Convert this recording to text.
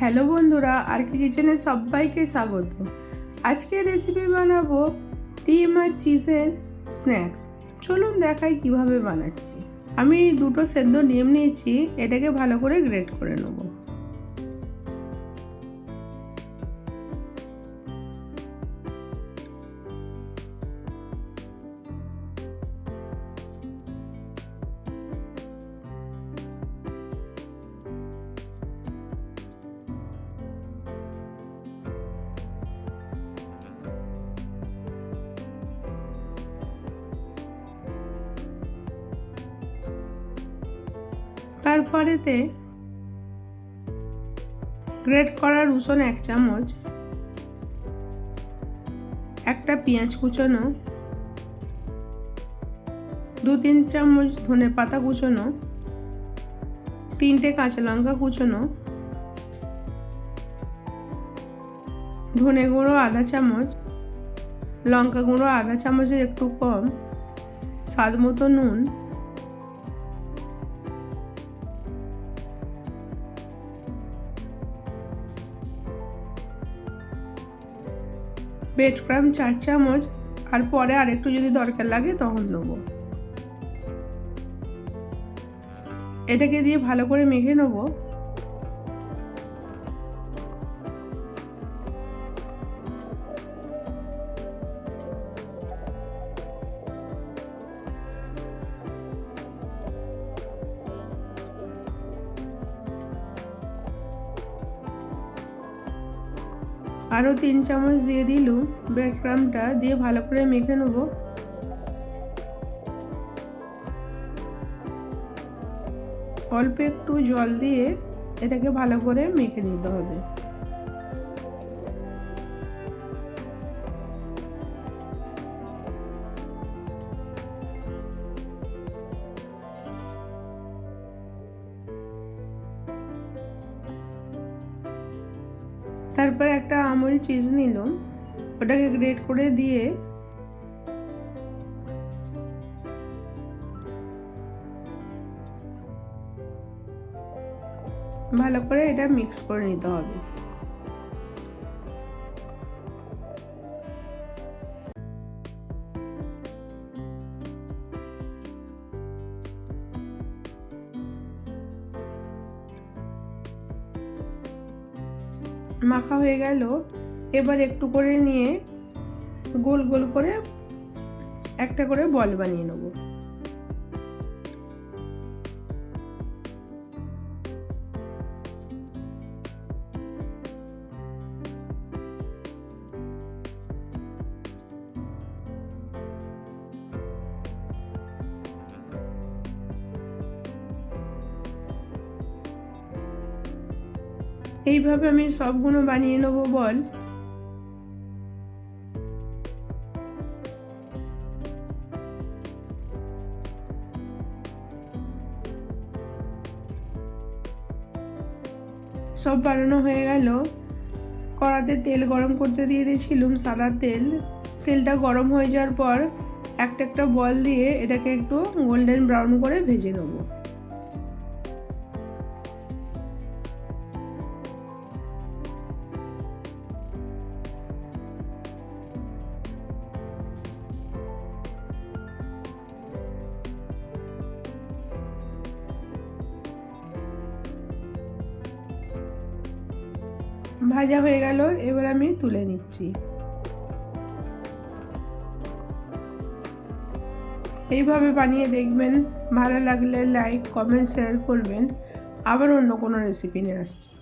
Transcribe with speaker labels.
Speaker 1: Hello বন্ধুরা আর কি কিচেনে সবাইকে স্বাগত। আজকে রেসিপি বানাবো ডিম আর চিজের স্ন্যাক্স চলুন দেখাই কীভাবে বানাচ্ছি। আমি দুটো সেদ্ধ ডিম নিয়েছি, এটাকে ভালো করে গ্রেট করে নেব। তারপরেতে গ্রেট করা রসুন এক চামচ, একটা পেঁয়াজ কুচোনো, দু তিন চামচ ধনে পাতা কুচোনো, তিনটে কাঁচা লঙ্কা কুচোনো, ধনে গুঁড়ো আধা চামচ, লঙ্কা গুঁড়ো আধা চামচের একটু কম, স্বাদ মতো নুন ব্রেড ক্রাম, চার চামচ, আর পরে আরেকটু যদি দরকার লাগে তখন দেবো। এটাকে দিয়ে ভালো করে মেখে নেব। আরও তিন চামচ দিয়ে দিলুম ব্রেড ক্রামটা দিয়ে ভালো করে মেখে নেব। অল্প একটু জল দিয়ে এটাকে ভালো করে মেখে নিতে হবে। তারপর একটা আমুল চিজ নিলাম। ওটাকে গ্রেট করে দিয়ে ভালো করে এটা মিক্স করে নিতে হবে। মাখা হয়ে গেল। এবার একটু করে নিয়ে গোল গোল করে একটা করে বল বানিয়ে নেব। এইভাবে আমি সবগুলো বানিয়ে নেব, বল। সব বানানো হয়ে গেল। কড়াতে তেল গরম করতে দিয়ে দিয়েছিলাম সাদা তেল। তেলটা গরম হয়ে যাওয়ার পর একটা একটা বল দিয়ে এটাকে একটু গোল্ডেন ব্রাউন করে ভেজে নেব। ভাজা হয়ে গেল, এবার আমি তুলে নিচ্ছি। এইভাবে বানিয়ে দেখবেন, ভালো লাগলে লাইক কমেন্ট শেয়ার করবেন। আবার অন্য কোনো রেসিপি নিয়ে আসছি।